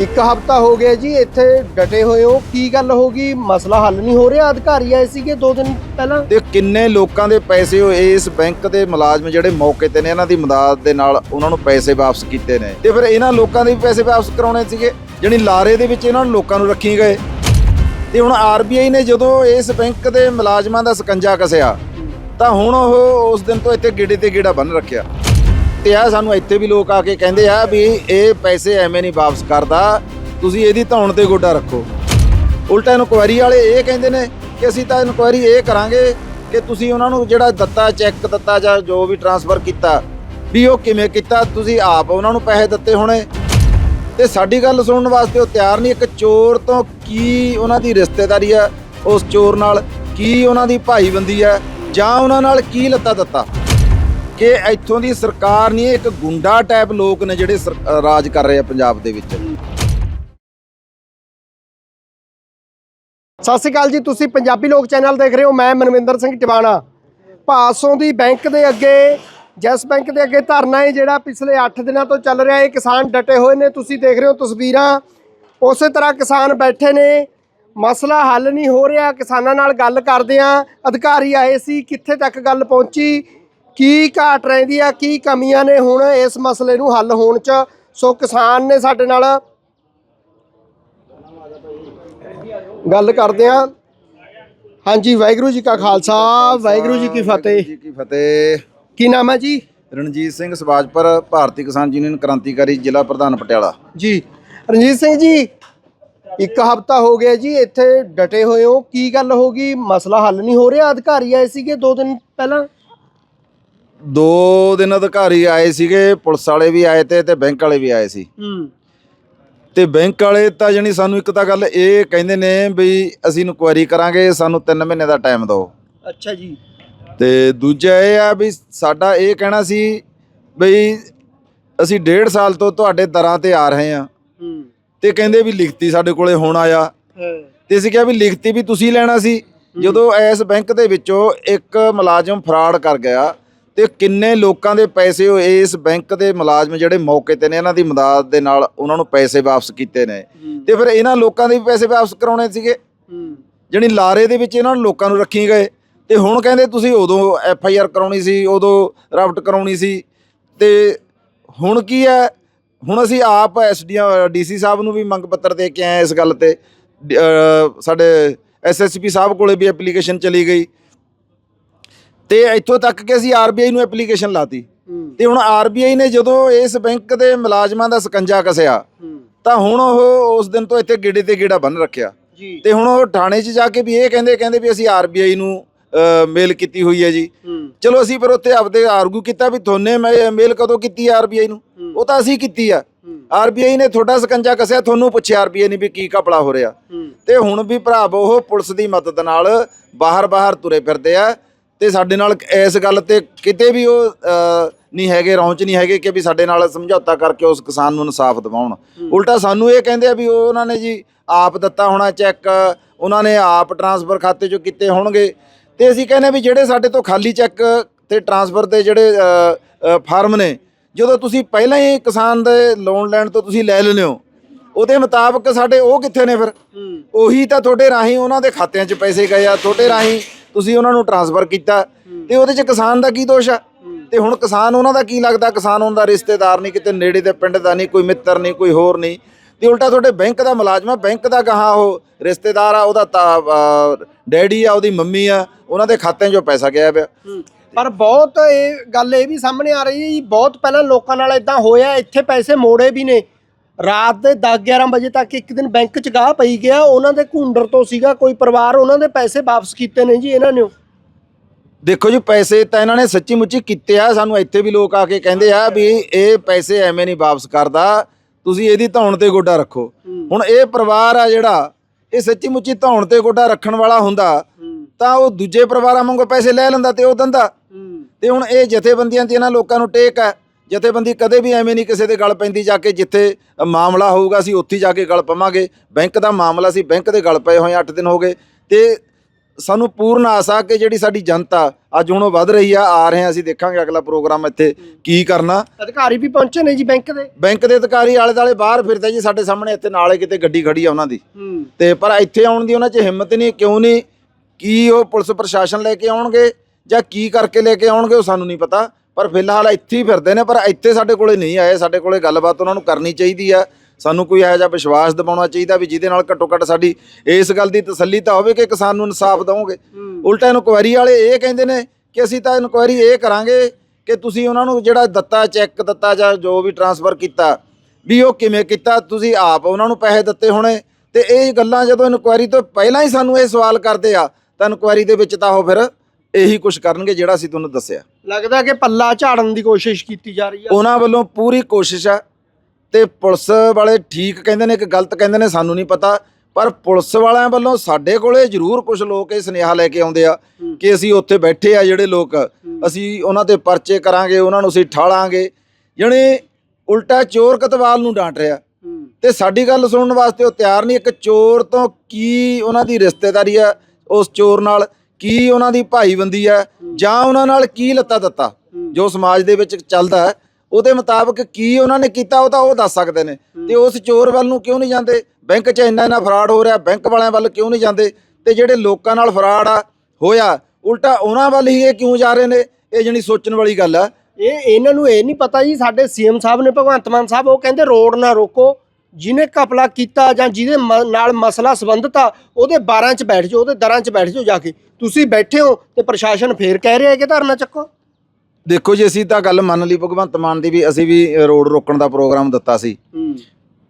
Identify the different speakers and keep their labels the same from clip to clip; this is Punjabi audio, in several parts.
Speaker 1: ਇੱਕ ਹਫਤਾ ਹੋ ਗਿਆ ਜੀ, ਇੱਥੇ ਡਟੇ ਹੋਏ ਹੋ। ਕੀ ਗੱਲ ਹੋ ਗਈ? ਮਸਲਾ ਹੱਲ ਨਹੀਂ ਹੋ ਰਿਹਾ? ਅਧਿਕਾਰੀ ਆਏ ਸੀਗੇ ਦੋ ਦਿਨ ਪਹਿਲਾਂ?
Speaker 2: ਤੇ ਕਿੰਨੇ ਲੋਕਾਂ ਦੇ ਪੈਸੇ ਉਹ ਇਸ ਬੈਂਕ ਦੇ ਮੁਲਾਜ਼ਮ ਜਿਹੜੇ ਮੌਕੇ ਤੇ ਨੇ, ਇਹਨਾਂ ਦੀ ਮਦਦ ਦੇ ਨਾਲ ਉਹਨਾਂ ਨੂੰ ਪੈਸੇ ਵਾਪਸ ਕੀਤੇ ਨੇ। ਤੇ ਫਿਰ ਇਹਨਾਂ ਲੋਕਾਂ ਦੇ ਵੀ ਪੈਸੇ ਵਾਪਸ ਕਰਾਉਣੇ ਸੀਗੇ ਜਿਹੜੀ ਲਾਰੇ ਦੇ ਵਿੱਚ ਇਹਨਾਂ ਨੂੰ ਲੋਕਾਂ ਨੂੰ ਰੱਖੀ ਗਏ। ਤੇ ਹੁਣ ਆਰਬੀਆਈ ਨੇ ਜਦੋਂ ਇਸ ਬੈਂਕ ਦੇ ਮੁਲਾਜ਼ਮਾਂ ਦਾ ਸਕੰਜਾ ਕਸਿਆ, ਤਾਂ ਹੁਣ ਉਹ ਉਸ ਦਿਨ ਤੋਂ ਇੱਥੇ ਗੇੜੇ ਤੇ ਗੇੜਾ ਬੰਨ ਰੱਖਿਆ। ਤੇ ਆ, ਸਾਨੂੰ ਇੱਥੇ ਵੀ ਲੋਕ ਆ ਕੇ ਕਹਿੰਦੇ ਆ ਵੀ ਇਹ ਪੈਸੇ ਐਵੇਂ ਨਹੀਂ ਵਾਪਸ ਕਰਦਾ, ਤੁਸੀਂ ਇਹਦੀ ਧੌਣ ਤੇ ਗੋਡਾ ਰੱਖੋ। ਉਲਟਾ ਇਨਕੁਆਇਰੀ ਵਾਲੇ ਇਹ ਕਹਿੰਦੇ ਨੇ ਕਿ ਅਸੀਂ ਤਾਂ ਇਨਕੁਆਇਰੀ ਇਹ ਕਰਾਂਗੇ ਕਿ ਤੁਸੀਂ ਉਹਨਾਂ ਨੂੰ ਜਿਹੜਾ ਦਿੱਤਾ ਚੈੱਕ ਦਿੱਤਾ ਜਾਂ ਜੋ ਵੀ ਟਰਾਂਸਫਰ ਕੀਤਾ, ਵੀ ਉਹ ਕਿਵੇਂ ਕੀਤਾ, ਤੁਸੀਂ ਆਪ ਉਹਨਾਂ ਨੂੰ ਪੈਸੇ ਦਿੱਤੇ ਹੋਣੇ। ਤੇ ਸਾਡੀ ਗੱਲ ਸੁਣਨ ਵਾਸਤੇ ਉਹ ਤਿਆਰ ਨਹੀਂ, ਇੱਕ ਚੋਰ ਤੋਂ ਕੀ ਉਹਨਾਂ ਦੀ ਰਿਸ਼ਤੇਦਾਰੀ ਆ, ਉਸ ਚੋਰ ਨਾਲ ਕੀ ਉਹਨਾਂ ਦੀ ਭਾਈਬੰਦੀ ਆ, ਜਾਂ ਉਹਨਾਂ ਨਾਲ ਕੀ ਲੱਤਾ ਦਿੱਤਾ। ਕਿ ਇੱਥੋਂ ਦੀ ਸਰਕਾਰ ਨਹੀਂ, ਇੱਕ ਗੁੰਡਾ ਟਾਈਪ ਲੋਕ ਨੇ ਜਿਹੜੇ ਸਰ- ਰਾਜ ਕਰ ਰਹੇ ਆ ਪੰਜਾਬ ਦੇ ਵਿੱਚ।
Speaker 1: ਸਤਿ ਸ਼੍ਰੀ ਅਕਾਲ ਜੀ, ਤੁਸੀਂ ਪੰਜਾਬੀ ਲੋਕ ਚੈਨਲ ਦੇਖ ਰਹੇ ਹੋ, ਮੈਂ ਮਨਵਿੰਦਰ ਸਿੰਘ ਟਿਵਾਣਾ। ਭਾਸੋਂ ਦੀ ਬੈਂਕ ਦੇ ਅੱਗੇ, ਜੈਸ ਬੈਂਕ ਦੇ ਅੱਗੇ ਧਰਨਾ ਹੈ, ਜਿਹੜਾ ਪਿਛਲੇ 8 ਦਿਨਾਂ ਤੋਂ ਚੱਲ ਰਿਹਾ ਹੈ ਕਿਸਾਨ ਡਟੇ ਹੋਏ ਨੇ, ਤੁਸੀਂ ਦੇਖ ਰਹੇ ਹੋ ਤਸਵੀਰਾਂ। ਉਸੇ ਤਰ੍ਹਾਂ ਕਿਸਾਨ ਬੈਠੇ ਨੇ, ਮਸਲਾ ਹੱਲ ਨਹੀਂ ਹੋ ਰਿਹਾ, ਕਿਸਾਨਾਂ ਨਾਲ ਗੱਲ ਕਰਦੇ ਆ ਅਧਿਕਾਰੀ ਆਏ ਸੀ, ਕਿੱਥੇ ਤੱਕ ਗੱਲ ਪਹੁੰਚੀ? ਕੀ ਘਾਟ ਰਹਿੰਦੀ ਆ ਕੀ ਕਮੀਆਂ ਨੇ ਹੁਣ ਇਸ ਮਸਲੇ ਨੂੰ ਹੱਲ ਹੋਣ ਚ? ਸੋ ਕਿਸਾਨ ਨੇ ਸਾਡੇ ਨਾਲ ਗੱਲ ਕਰਦੇ ਆ। ਹਾਂਜੀ ਵਾਹਿਗੁਰੂ ਜੀ ਕਾ ਖਾਲਸਾ ਵਾਹਿਗੁਰੂ ਜੀ ਕੀ ਫਤਿਹ।
Speaker 2: ਜੀ ਕੀ ਫਤਿਹ।
Speaker 1: ਕੀ ਨਾਮ ਹੈ ਜੀ?
Speaker 2: ਰਣਜੀਤ ਸਿੰਘ ਸਵਾਜਪੁਰ ਭਾਰਤੀ ਕਿਸਾਨ ਯੂਨੀਅਨ ਕ੍ਰਾਂਤੀਕਾਰੀ ਜ਼ਿਲ੍ਹਾ ਪ੍ਰਧਾਨ ਪਟਿਆਲਾ।
Speaker 1: ਜੀ ਰਣਜੀਤ ਸਿੰਘ ਜੀ ਇੱਕ ਹਫਤਾ ਹੋ ਗਿਆ ਜੀ ਇੱਥੇ ਡਟੇ ਹੋਏ ਹੋ। ਕੀ ਗੱਲ ਹੋ ਗਈ? ਮਸਲਾ ਹੱਲ ਨਹੀਂ ਹੋ ਰਿਹਾ? ਅਧਿਕਾਰੀ ਆਏ ਸੀਗੇ ਦੋ ਦਿਨ ਪਹਿਲਾਂ?
Speaker 2: ਦੋ ਦਿਨ ਅਧਿਕਾਰੀ ਆਏ ਸੀਗੇ ਪੁਲਿਸ ਵਾਲੇ ਵੀ ਆਏ ਤੇ ਤੇ ਬੈਂਕ ਵਾਲੇ ਵੀ ਆਏ ਸੀ।
Speaker 1: ਹੂੰ।
Speaker 2: ਤੇ ਬੈਂਕ ਵਾਲੇ ਤਾਂ ਜਣੀ ਸਾਨੂੰ ਇੱਕ ਤਾਂ ਗੱਲ ਇਹ ਕਹਿੰਦੇ ਨੇ ਵੀ ਅਸੀਂ ਇਨਕੁਆਇਰੀ ਕਰਾਂਗੇ ਸਾਨੂੰ 3 ਮਹੀਨੇ ਦਾ ਟਾਈਮ ਦਿਓ।
Speaker 1: ਅੱਛਾ ਜੀ।
Speaker 2: ਤੇ ਦੂਜਾ ਇਹ ਆ ਵੀ ਸਾਡਾ ਇਹ ਕਹਿਣਾ ਸੀ ਬਈ ਅਸੀਂ ਡੇਢ ਸਾਲ ਤੋਂ ਤੁਹਾਡੇ ਦਰਾਂ ਤੇ ਆ ਰਹੇ ਆ
Speaker 1: ਹੂੰ।
Speaker 2: ਤੇ ਕਹਿੰਦੇ ਵੀ ਲਿਖਤੀ ਸਾਡੇ ਕੋਲੇ ਹੁਣ ਆਇਆ। ਤੇ ਅਸੀਂ ਕਿਹਾ ਵੀ ਲਿਖਤੀ ਵੀ ਤੁਸੀਂ ਲੈਣਾ ਸੀ। ਜਦੋਂ ਇਸ ਬੈਂਕ ਦੇ ਵਿੱਚੋਂ ਇੱਕ ਮੁਲਾਜ਼ਮ ਫਰਾਡ ਕਰ ਗਿਆ ਤੇ ਕਿੰਨੇ ਲੋਕਾਂ ਦੇ ਪੈਸੇ ਉਹ ਇਸ ਬੈਂਕ ਦੇ ਮੁਲਾਜ਼ਮ ਜਿਹੜੇ ਮੌਕੇ ਤੇ ਨੇ ਇਹਨਾਂ ਦੀ ਮਦਦ ਦੇ ਨਾਲ ਉਹਨਾਂ ਨੂੰ ਪੈਸੇ ਵਾਪਸ ਕੀਤੇ ਨੇ। ਤੇ ਫਿਰ ਇਹਨਾਂ ਲੋਕਾਂ ਦੇ ਵੀ ਪੈਸੇ ਵਾਪਸ ਕਰਾਉਣੇ ਸੀਗੇ। ਜਿਹੜੀ ਲਾਰੇ ਦੇ ਵਿੱਚ ਇਹਨਾਂ ਨੂੰ ਲੋਕਾਂ ਨੂੰ ਰੱਖੀ ਗਏ। ਤੇ ਹੁਣ ਕਹਿੰਦੇ ਤੁਸੀਂ ਉਦੋਂ ਐਫ ਆਈ ਆਰ ਕਰਾਉਣੀ ਸੀ ਉਦੋਂ ਰਾਫਟ ਕਰਾਉਣੀ ਸੀ। ਤੇ ਹੁਣ ਕੀ ਹੈ? ਹੁਣ ਅਸੀਂ ਆਪ ਐਸਡੀਐਮ ਡੀਸੀ ਸਾਹਿਬ ਨੂੰ ਵੀ ਮੰਗ ਪੱਤਰ ਦੇ ਕੇ ਆਏ ਇਸ ਗੱਲ ਤੇ। ਡ- ਸਾਡੇ ਐਸਐਸਪੀ ਸਾਹਿਬ ਕੋਲੇ ਵੀ ਐਪਲੀਕੇਸ਼ਨ ਚਲੀ ਗਈ। ਤੇ ਇੱਥੋਂ ਤੱਕ ਕਿ ਅਸੀਂ ਆਰਬੀਆਈ ਨੂੰ ਐਪਲੀਕੇਸ਼ਨ ਲਾਤੀ। ਤੇ ਹੁਣ ਆਰਬੀਆਈ ਨੇ ਜਦੋਂ ਇਸ ਬੈਂਕ ਦੇ ਮੁਲਾਜ਼ਮਾਂ ਦਾ ਸਕੰਜਾ ਕਸਿਆ ਤਾਂ ਹੁਣ ਉਹ ਉਸ ਦਿਨ ਤੋਂ ਇੱਥੇ ਗੇੜੇ ਤੇ ਗੇੜਾ ਬੰਨ ਰੱਖਿਆ। ਤੇ ਹੁਣ ਉਹ ਥਾਣੇ 'ਚ ਜਾ ਕੇ ਵੀ ਇਹ ਕਹਿੰਦੇ ਕਹਿੰਦੇ ਵੀ ਅਸੀਂ ਆਰਬੀਆਈ ਨੂੰ ਮੇਲ ਕੀਤੀ ਹੋਈ ਹੈ ਜੀ। ਚਲੋ ਅਸੀਂ ਫਿਰ ਉੱਥੇ ਆਪਦੇ ਆਰਗੂ ਕੀਤਾ ਵੀ ਤੁਹਾਨੇ ਮੇ- ਮੇਲ ਕਦੋਂ ਕੀਤੀ ਆਰਬੀਆਈ ਨੂੰ। ਉਹ ਤਾਂ ਅਸੀਂ ਕੀਤੀ ਆ। ਆਰਬੀਆਈ ਨੇ ਤੁਹਾਡਾ ਸਕੰਜਾ ਕਸਿਆ ਤੁਹਾਨੂੰ ਪੁੱਛਿਆ ਆਰਬੀਆਈ ਨੇ ਵੀ ਕੀ ਕਪੜਾ ਹੋ ਰਿਹਾ। ਤੇ ਹੁਣ ਵੀ ਭਰਾਵੋ ਉਹ ਪੁਲਿਸ ਦੀ ਮਦਦ ਨਾਲ ਬਾਹਰ-ਬਾਹਰ ਤੁਰੇ ਫਿਰਦੇ ਆ। ਤੇ ਸਾਡੇ ਨਾਲ ਇਸ ਗੱਲ ਤੇ ਕਿਤੇ ਵੀ ਉਹ ਨਹੀਂ ਹੈਗੇ ਰੌਂਚ ਨਹੀਂ ਹੈਗੇ ਕਿ ਵੀ ਸਾਡੇ ਨਾਲ ਸਮਝੌਤਾ ਕਰਕੇ ਉਸ ਕਿਸਾਨ ਨੂੰ ਇਨਸਾਫ ਦਿਵਾਉਣ। ਉਲਟਾ ਸਾਨੂੰ ਇਹ ਕਹਿੰਦੇ ਆ ਵੀ ਉਹ ਉਹਨਾਂ ਨੇ ਜੀ ਆਪ ਦਿੱਤਾ ਹੋਣਾ ਚੈੱਕ ਉਹਨਾਂ ਨੇ ਆਪ ਟਰਾਂਸਫਰ ਖਾਤੇ ਚੋਂ ਕੀਤੇ ਹੋਣਗੇ। ਤੇ ਅਸੀਂ ਕਹਿੰਦੇ ਵੀ ਜਿਹੜੇ ਸਾਡੇ ਤੋਂ ਖਾਲੀ ਚੈੱਕ ਤੇ ਟਰਾਂਸਫਰ ਦੇ ਜਿਹੜੇ ਫਾਰਮ ਨੇ ਜਦੋਂ ਤੁਸੀਂ ਪਹਿਲਾਂ ਹੀ ਕਿਸਾਨ ਦੇ ਲੋਨ ਲੈਣ ਤੋਂ ਤੁਸੀਂ ਲੈ ਲੈਂਦੇ ਹੋ ਉਹਦੇ ਮੁਤਾਬਕ ਸਾਡੇ ਉਹ ਕਿੱਥੇ ਨੇ ਫਿਰ? ਉਹੀ ਤਾਂ ਤੁਹਾਡੇ ਰਾਹੀਂ ਉਹਨਾਂ ਦੇ ਖਾਤਿਆਂ 'ਚ ਪੈਸੇ ਗਏ ਆ ਤੁਹਾਡੇ ਰਾਹੀਂ ਤੁਸੀਂ ਉਹਨਾਂ ਨੂੰ ਟਰਾਂਸਫਰ ਕੀਤਾ ਤੇ ਉਹਦੇ 'ਚ ਕਿਸਾਨ ਦਾ ਕੀ ਦੋਸ਼ ਆ? ਤੇ ਹੁਣ ਕਿਸਾਨ ਉਹਨਾਂ ਦਾ ਕੀ ਲੱਗਦਾ? ਕਿਸਾਨ ਉਹਨਾਂ ਦਾ ਰਿਸ਼ਤੇਦਾਰ ਨਹੀਂ ਕਿਤੇ ਨੇੜੇ ਦੇ ਪਿੰਡ ਦਾ ਨਹੀਂ ਕੋਈ ਮਿੱਤਰ ਨਹੀਂ ਕੋਈ ਹੋਰ ਨਹੀਂ। ਤੇ ਉਲਟਾ ਤੁਹਾਡੇ ਬੈਂਕ ਦਾ ਮੁਲਾਜ਼ਮ ਆ ਬੈਂਕ ਦਾ ਗਾਹਾਂ ਉਹ ਰਿਸ਼ਤੇਦਾਰ ਆ ਉਹਦਾ ਤਾਂ, ਡੈਡੀ ਆ ਉਹਦੀ ਮੰਮੀ ਆ ਉਹਨਾਂ ਦੇ ਖਾਤਿਆਂ 'ਚੋਂ ਪੈਸਾ ਗਿਆ ਪਿਆ।
Speaker 1: ਪਰ ਬਹੁਤ ਇਹ ਗੱਲ ਇਹ ਵੀ ਸਾਹਮਣੇ ਆ ਰਹੀ ਹੈ ਜੀ ਬਹੁਤ ਪਹਿਲਾਂ ਲੋਕਾਂ ਨਾਲ ਇਦਾਂ ਹੋਇਆ ਇੱਥੇ ਪੈਸੇ ਮੋੜੇ ਵੀ ਨੇ। ਰਾਤ ਦੇ 10 11 ਵਜੇ ਤੱਕ ਇੱਕ ਦਿਨ ਬੈਂਕ 'ਚ ਗਾਹ ਪਈ ਗਿਆ ਉਹਨਾਂ ਦੇ ਘੁੰਡਰ ਤੋਂ ਸੀਗਾ ਕੋਈ ਪਰਿਵਾਰ ਉਹਨਾਂ ਦੇ ਪੈਸੇ ਵਾਪਸ ਕੀਤੇ ਨੇ ਜੀ ਇਹਨਾਂ ਨੇ
Speaker 2: ਦੇਖੋ ਜੀ ਪੈਸੇ ਤਾਂ ਇਹਨਾਂ ਨੇ ਸੱਚੀ ਮੁੱਚੀ ਕੀਤੇ ਆ ਸਾਨੂੰ ਇੱਥੇ ਵੀ ਲੋਕ ਆ ਕੇ ਕਹਿੰਦੇ ਆ ਵੀ ਇਹ ਪੈਸੇ ਐਵੇਂ ਨਹੀਂ ਵਾਪਸ ਕਰਦਾ ਤੁਸੀਂ ਇਹਦੀ ਧੌਣ ਤੇ ਗੋਡਾ ਰੱਖੋ। ਹੁਣ ਇਹ ਪਰਿਵਾਰ ਆ ਜਿਹੜਾ ਇਹ ਸੱਚੀ ਮੁੱਚੀ ਧੌਣ ਤੇ ਗੋਡਾ ਰੱਖਣ ਵਾਲਾ ਹੁੰਦਾ ਤਾਂ ਉਹ ਦੂਜੇ ਪਰਿਵਾਰਾਂ ਵਾਂਗੂ ਪੈਸੇ ਲੈ ਲੈਂਦਾ ਤੇ ਉਹ ਦੰਦਾ। ਤੇ ਹੁਣ ਇਹ ਜਥੇਬੰਦੀਆਂ ਤੇ ਇਹਨਾਂ ਲੋਕਾਂ ਨੂੰ ਟੇਕ ਹੈ ਜਥੇਬੰਦੀ ਕਦੇ ਵੀ ਐਵੇਂ ਨਹੀਂ ਕਿਸੇ ਦੇ ਗਲ ਪੈਂਦੀ ਜਾ ਕੇ ਜਿੱਥੇ ਮਾਮਲਾ ਹੋਊਗਾ ਅਸੀਂ ਉੱਥੇ ਜਾ ਕੇ ਗਲ ਪਵਾਂਗੇ। ਬੈਂਕ ਦਾ ਮਾਮਲਾ ਸੀ ਬੈਂਕ ਦੇ ਗਲ ਪਏ ਹੋਏ 8 ਦਿਨ ਹੋ ਗਏ। ਤੇ ਸਾਨੂੰ ਪੂਰਨ ਆਸ ਆ ਕਿ ਜਿਹੜੀ ਸਾਡੀ ਜਨਤਾ ਅੱਜ ਹੁਣ ਉਹ ਵੱਧ ਰਹੀ ਆ ਆ ਰਹੇ ਆ ਅਸੀਂ ਦੇਖਾਂਗੇ ਅਗਲਾ ਪ੍ਰੋਗਰਾਮ ਇੱਥੇ ਕੀ ਕਰਨਾ।
Speaker 1: ਅਧਿਕਾਰੀ ਵੀ ਪਹੁੰਚੇ ਨੇ ਜੀ ਬੈਂਕ ਦੇ?
Speaker 2: ਬੈਂਕ ਦੇ ਅਧਿਕਾਰੀ ਆਲੇ ਦਾਲੇ ਬਾਹਰ ਫਿਰਦੇ ਜੀ ਸਾਡੇ ਸਾਹਮਣੇ ਇੱਥੇ ਨਾਲੇ ਕਿਤੇ ਗੱਡੀ ਖੜੀ ਆ ਉਹਨਾਂ ਦੀ। ਤੇ ਪਰ ਇੱਥੇ ਆਉਣ ਦੀ ਉਹਨਾਂ 'ਚ ਹਿੰਮਤ ਨਹੀਂ ਕਿਉਂ ਨਹੀਂ? ਕੀ ਉਹ ਪੁਲਿਸ ਪ੍ਰਸ਼ਾਸਨ ਲੈ ਕੇ ਆਉਣਗੇ ਜਾਂ ਕੀ ਕਰਕੇ ਲੈ ਕੇ ਆਉਣਗੇ ਉਹ ਸਾਨੂੰ ਨਹੀਂ ਪਤਾ। ਪਰ ਫਿਲਹਾਲ ਇੱਥੇ ਹੀ ਫਿਰਦੇ ਨੇ ਪਰ ਇੱਥੇ ਸਾਡੇ ਕੋਲੇ ਨਹੀਂ ਆਏ। ਸਾਡੇ ਕੋਲੇ ਗੱਲਬਾਤ ਉਹਨਾਂ ਨੂੰ ਕਰਨੀ ਚਾਹੀਦੀ ਆ। ਸਾਨੂੰ ਕੋਈ ਇਹੋ ਜਿਹਾ ਵਿਸ਼ਵਾਸ ਦਿਵਾਉਣਾ ਚਾਹੀਦਾ ਵੀ ਜਿਹਦੇ ਨਾਲ ਘੱਟੋ ਘੱਟ ਸਾਡੀ ਇਸ ਗੱਲ ਦੀ ਤਸੱਲੀ ਤਾਂ ਹੋਵੇ ਕਿ ਕਿਸਾਨ ਨੂੰ ਇਨਸਾਫ ਦਵੋਗੇ। ਉਲਟਾ ਇਨਕੁਆਇਰੀ ਵਾਲੇ ਇਹ ਕਹਿੰਦੇ ਨੇ ਕਿ ਅਸੀਂ ਤਾਂ ਇਨਕੁਆਇਰੀ ਇਹ ਕਰਾਂਗੇ ਕਿ ਤੁਸੀਂ ਉਹਨਾਂ ਨੂੰ ਜਿਹੜਾ ਦਿੱਤਾ ਚੈੱਕ ਦਿੱਤਾ ਜਾਂ ਜੋ ਵੀ ਟਰਾਂਸਫਰ ਕੀਤਾ ਵੀ ਉਹ ਕਿਵੇਂ ਕੀਤਾ ਤੁਸੀਂ ਆਪ ਉਹਨਾਂ ਨੂੰ ਪੈਸੇ ਦਿੱਤੇ ਹੋਣੇ। ਤੇ ਇਹ ਗੱਲਾਂ ਜਦੋਂ ਇਨਕੁਆਇਰੀ ਤੋਂ ਪਹਿਲਾਂ ਹੀ ਸਾਨੂੰ ਇਹ ਸਵਾਲ ਕਰਦੇ ਆ ਤਾਂ ਇਨਕੁਆਇਰੀ ਦੇ ਵਿੱਚ ਤਾਂ ਉਹ ਫਿਰ ਇਹੀ ਕੁਝ ਕਰਨਗੇ ਜਿਹੜਾ ਅਸੀਂ ਤੁਹਾਨੂੰ ਦੱਸਿਆ।
Speaker 1: ਲੱਗਦਾ ਕਿ ਪੱਲਾ ਝਾੜਨ ਦੀ ਕੋਸ਼ਿਸ਼ ਕੀਤੀ ਜਾ ਰਹੀ ਆ।
Speaker 2: ਉਹਨਾਂ ਵੱਲੋਂ ਪੂਰੀ ਕੋਸ਼ਿਸ਼ ਆ ਤੇ ਪੁਲਿਸ ਵਾਲੇ ਠੀਕ ਕਹਿੰਦੇ ਨੇ ਕਿ ਗਲਤ ਕਹਿੰਦੇ ਨੇ ਸਾਨੂੰ ਨਹੀਂ ਪਤਾ। ਪਰ ਪੁਲਿਸ ਵਾਲਿਆਂ ਵੱਲੋਂ ਸਾਡੇ ਕੋਲੇ ਜ਼ਰੂਰ ਕੁਝ ਲੋਕ ਇਹ ਸੁਨੇਹਾ ਲੈ ਕੇ ਆਉਂਦੇ ਆ ਕਿ ਅਸੀਂ ਉੱਥੇ ਬੈਠੇ ਆ ਜਿਹੜੇ ਲੋਕ। ਅਸੀਂ ਉਹਨਾਂ ਤੇ ਪਰਚੇ ਕਰਾਂਗੇ ਉਹਨਾਂ ਨੂੰ ਅਸੀਂ ਠਾਲਾਂਗੇ। ਜਣੇ ਉਲਟਾ ਚੋਰ ਕਤਵਾਲ ਨੂੰ ਡਾਂਟ ਰਿਹਾ। ਤੇ ਸਾਡੀ ਗੱਲ ਸੁਣਨ ਵਾਸਤੇ ਉਹ ਤਿਆਰ ਨਹੀਂ। ਇੱਕ ਚੋਰ ਤੋਂ ਕੀ ਉਹਨਾਂ ਦੀ ਰਿਸ਼ਤੇਦਾਰੀ ਆ ਉਸ ਚੋਰ ਨਾਲ? ਕੀ ਉਹਨਾਂ ਦੀ ਭਾਈਬੰਦੀ ਆ ਜਾਂ ਉਹਨਾਂ ਨਾਲ ਕੀ ਲੱਤਾ ਦਿੱਤਾ ਜੋ ਸਮਾਜ ਦੇ ਵਿੱਚ ਚੱਲਦਾ ਹੈ ਉਹਦੇ ਮੁਤਾਬਕ ਕੀ ਉਹਨਾਂ ਨੇ ਕੀਤਾ ਉਹ ਤਾਂ ਉਹ ਦੱਸ ਸਕਦੇ ਨੇ। ਤੇ ਉਸ ਚੋਰ ਵੱਲ ਨੂੰ ਕਿਉਂ ਨਹੀਂ ਜਾਂਦੇ? ਬੈਂਕ 'ਚ ਇੰਨਾ ਇੰਨਾ ਫਰਾਡ ਹੋ ਰਿਹਾ ਬੈਂਕ ਵਾਲਿਆਂ ਵੱਲ ਕਿਉਂ ਨਹੀਂ ਜਾਂਦੇ? ਤੇ ਜਿਹੜੇ ਲੋਕਾਂ ਨਾਲ ਫਰਾਡ ਆ ਹੋਇਆ ਉਲਟਾ ਉਹਨਾਂ ਵੱਲ ਹੀ ਇਹ ਕਿਉਂ ਜਾ ਰਹੇ ਨੇ? ਇਹ ਜਣੀ ਸੋਚਣ ਵਾਲੀ ਗੱਲ ਆ।
Speaker 1: ਇਹ ਇਹਨਾਂ ਨੂੰ ਇਹ ਨਹੀਂ ਪਤਾ ਜੀ ਸਾਡੇ ਸੀਐਮ ਸਾਹਿਬ ਨੇ ਭਗਵੰਤ ਮਾਨ ਸਾਹਿਬ ਉਹ ਕਹਿੰਦੇ ਰੋਡ ਨਾ ਰੋਕੋ। ਜਿਹਨੇ ਕਪਲਾ ਕੀਤਾ ਜਾਂ ਜਿਹਦੇ ਮ- ਨਾਲ ਮਸਲਾ ਸੰਬੰਧਿਤ ਆ ਉਹਦੇ 12 ਚ ਬੈਠ ਜਾਓ ਉਹਦੇ ਦਰਾਂ ਚ ਬੈਠ ਜਾਓ ਜਾ ਕੇ। ਤੁਸੀਂ ਬੈਠੇ ਹੋ ਤੇ ਪ੍ਰਸ਼ਾਸਨ ਫੇਰ ਕਹਿ ਰਿਹਾ ਹੈ ਕਿ ਧਰਨਾ ਚੱਕੋ।
Speaker 2: ਦੇਖੋ ਜੀ ਅਸੀਂ ਤਾਂ ਗੱਲ ਮੰਨ ਲਈ ਭਗਵੰਤ ਮਾਨ ਦੀ ਵੀ ਅਸੀਂ ਵੀ ਰੋਡ ਰੋਕਣ ਦਾ ਪ੍ਰੋਗਰਾਮ ਦਿੱਤਾ ਸੀ।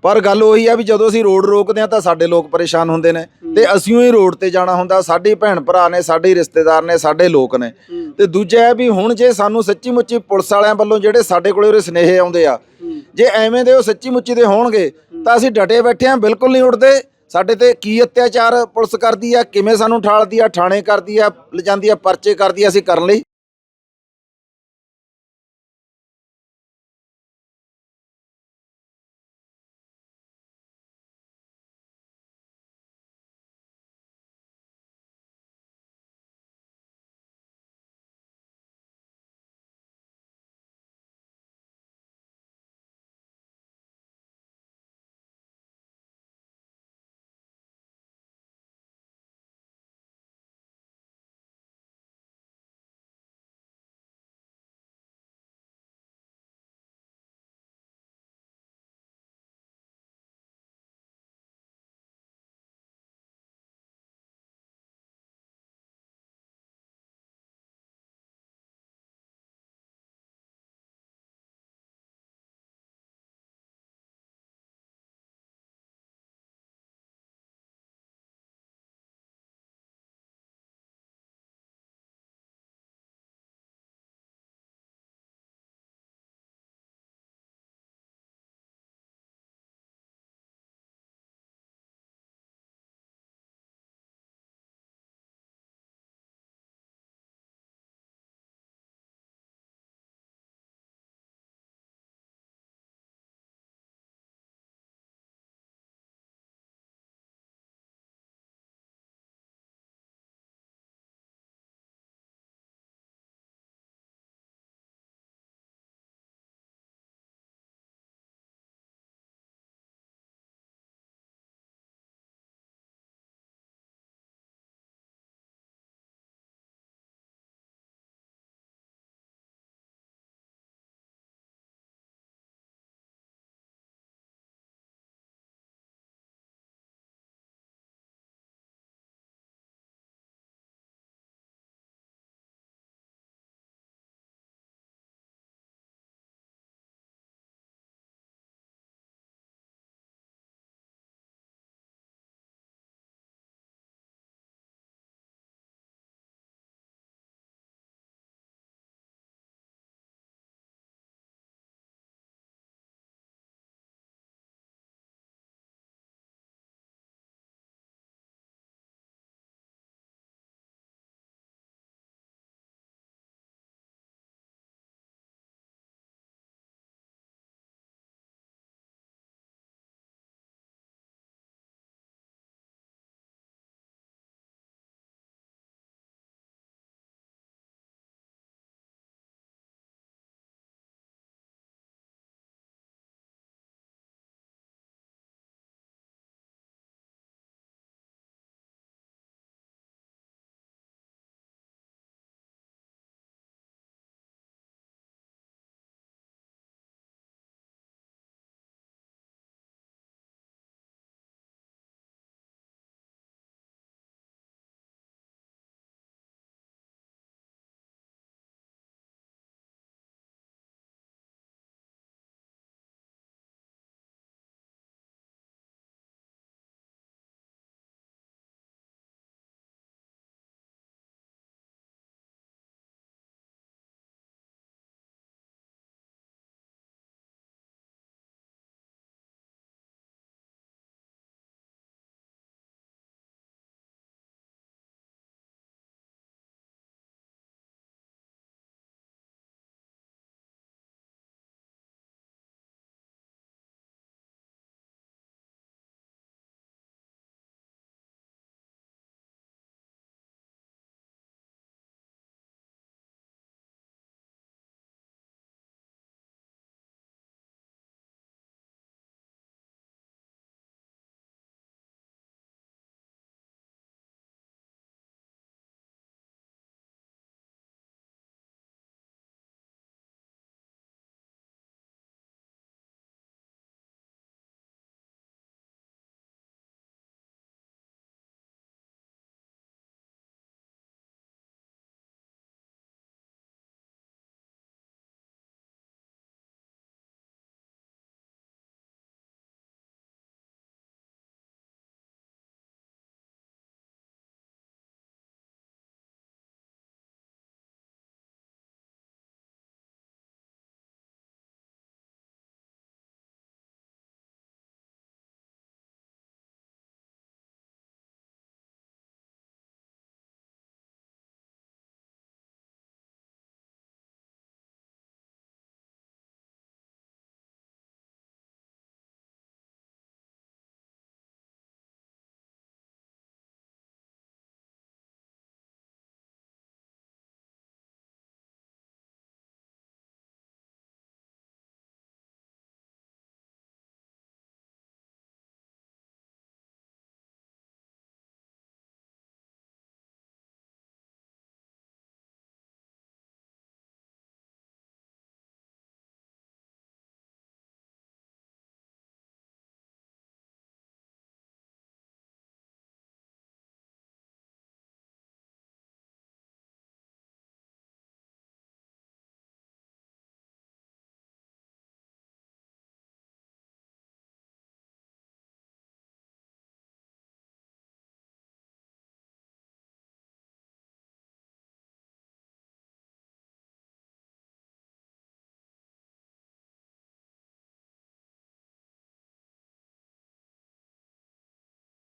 Speaker 2: ਪਰ ਗੱਲ ਉਹੀ ਆ ਵੀ ਜਦੋਂ ਅਸੀਂ ਰੋਡ ਰੋਕਦੇ ਆ ਤਾਂ ਸਾਡੇ ਲੋਕ ਪਰੇਸ਼ਾਨ ਹੁੰਦੇ ਨੇ ਤੇ ਅਸੀਂ ਹੀ ਰੋਡ ਤੇ ਜਾਣਾ ਹੁੰਦਾ ਸਾਡੇ ਭੈਣ ਭਰਾ ਨੇ ਸਾਡੇ ਰਿਸ਼ਤੇਦਾਰ ਨੇ ਸਾਡੇ ਲੋਕ ਨੇ। ਤੇ ਦੂਜਾ ਇਹ ਵੀ ਹੁਣ ਜੇ ਸਾਨੂੰ ਸੱਚੀ ਮੁੱਚੀ ਪੁਲਿਸ ਵਾਲਿਆਂ ਵੱਲੋਂ ਜਿਹੜੇ ਸਾਡੇ ਕੋਲੇ ਉਰੇ ਸਨੇਹੇ ਆਉਂਦੇ ਆ ਜੇ ਐਵੇਂ ਦੇ ਉਹ ਸੱਚੀ ਮੁੱਚੀ ਦੇ ਹੋਣਗੇ ਤਾਂ ਅਸੀਂ ਡਟੇ ਬੈਠੇ ਆ ਬਿਲਕੁਲ ਨਹੀਂ ਉੱਠਦੇ ਸਾਡੇ ਤੇ ਕੀ ਅਤਿਆਚਾਰ ਪੁਲਿਸ ਕਰਦੀ ਆ ਕਿਵੇਂ ਸਾਨੂੰ ਠਾਲਦੀ ਆ ਥਾਣੇ ਕਰਦੀ ਆ ਲਿਜਾਂਦੀ ਆ ਪਰਚੇ ਕਰਦੀ ਆ ਅਸੀਂ ਕਰਨ ਲਈ।